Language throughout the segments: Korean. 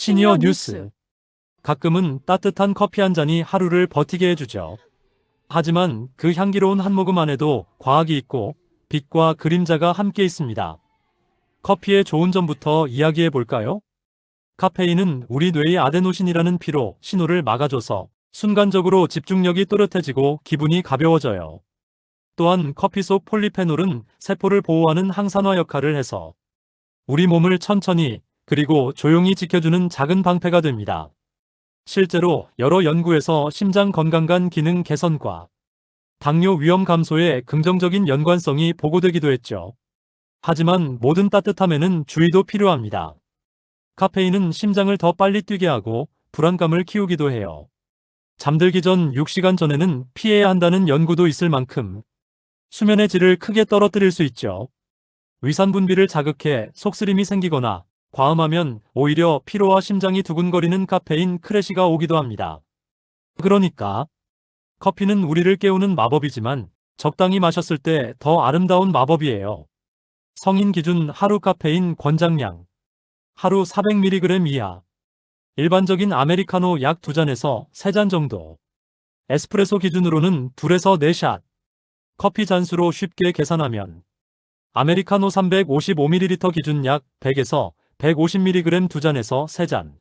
시니어 뉴스. 가끔은 따뜻한 커피 한 잔이 하루를 버티게 해주죠. 하지만 그 향기로운 한 모금 안에도 과학이 있고 빛과 그림자가 함께 있습니다. 커피의 좋은 점부터 이야기해 볼까요? 카페인은 우리 뇌의 아데노신이라는 피로 신호를 막아줘서 순간적으로 집중력이 또렷해지고 기분이 가벼워져요. 또한 커피 속 폴리페놀은 세포를 보호하는 항산화 역할을 해서 우리 몸을 천천히 그리고 조용히 지켜주는 작은 방패가 됩니다. 실제로 여러 연구에서 심장 건강 간 기능 개선과 당뇨 위험 감소에 긍정적인 연관성이 보고되기도 했죠. 하지만 모든 따뜻함에는 주의도 필요합니다. 카페인은 심장을 더 빨리 뛰게 하고 불안감을 키우기도 해요. 잠들기 전 6시간 전에는 피해야 한다는 연구도 있을 만큼 수면의 질을 크게 떨어뜨릴 수 있죠. 위산 분비를 자극해 속쓰림이 생기거나 과음하면 오히려 피로와 심장이 두근거리는 카페인 크래시가 오기도 합니다. 그러니까 커피는 우리를 깨우는 마법이지만 적당히 마셨을 때 더 아름다운 마법이에요. 성인 기준 하루 카페인 권장량 하루 400mg 이하 일반적인 아메리카노 약 2잔에서 3잔 정도 에스프레소 기준으로는 2에서 4샷 커피 잔수로 쉽게 계산하면 아메리카노 355ml 기준 약 100에서 150mg 2잔에서 3잔.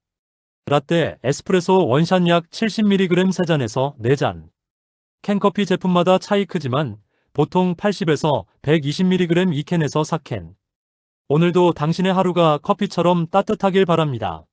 라떼 에스프레소 원샷 약 70mg 3잔에서 4잔. 캔커피 제품마다 차이 크지만 보통 80에서 120mg 2캔에서 4캔. 오늘도 당신의 하루가 커피처럼 따뜻하길 바랍니다.